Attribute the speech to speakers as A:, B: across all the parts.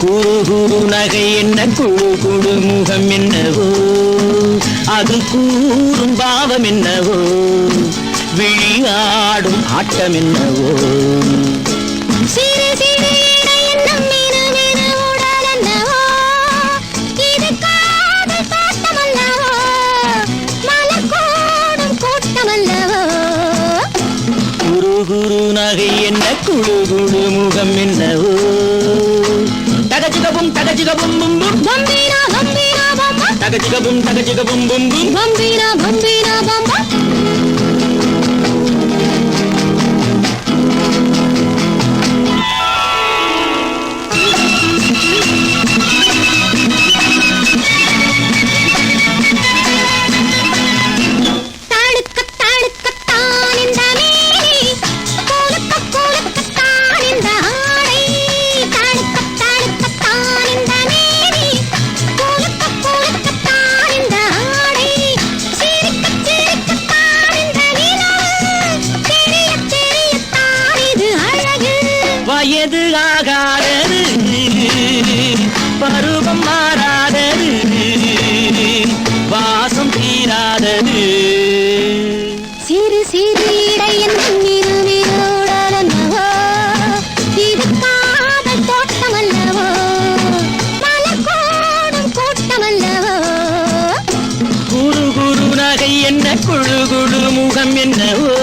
A: குறு குறு நகை என்ன? குழு குழு முகம் என்னவோ? அது கூறும் பாவம் என்னவோ? விழியாடும் ஆட்டம் என்னவோ? குறு குறு நகை என்ன? குழு குழு முகம்
B: తగజిగ బుమ్ బుమ్ బుమ్ గంభీరా గంభీరా బాబా. తగజిగ బుమ్ తగజిగ బుమ్ బుమ్ బుమ్ గంభీరా గంభీరా
A: బాబా. ஆகாதது. பருவம் மாறாதது. வாசம் தீராதது.
B: சிறு சிறு இடை என்னும் இரு நீரோடல் அல்லவோ இது காதல் தோட்டம் அல்லவோ மலர் கூடும் கூட்டம் அல்லவோ
A: குரு குரு நகை என்ன குழு குழு முகம் என்னவோ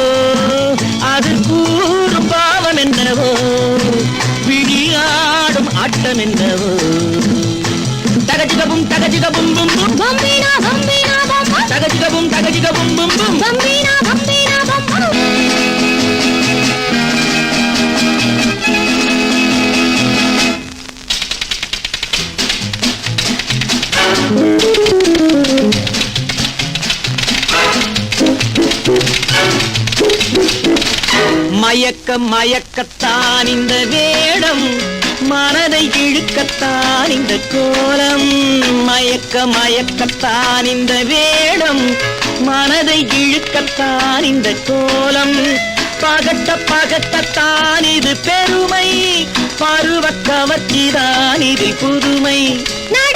A: ஆட்டம் என்னவோ தகஜிகவும் தகஜிகவும் பும். பும்
B: பம்பீனா பம்பீனா பம்பா
A: தகஜிகவும் தகஜிகவும் பும் பும்.
B: பம்பீனா பம்பீனா பம்பா
A: மயக்க மயக்கத்தான் இந்த வேடம். மனதை இழுக்கத்தான் இந்த கோலம். மயக்க மயக்கத்தான் இந்த வேடம். மனதை இழுக்கத்தான் இந்த கோலம். பகட்ட பகட்டத்தான் இது பெருமை. பருவ கவர்ச்சிதான் இது புதுமை.
B: நான்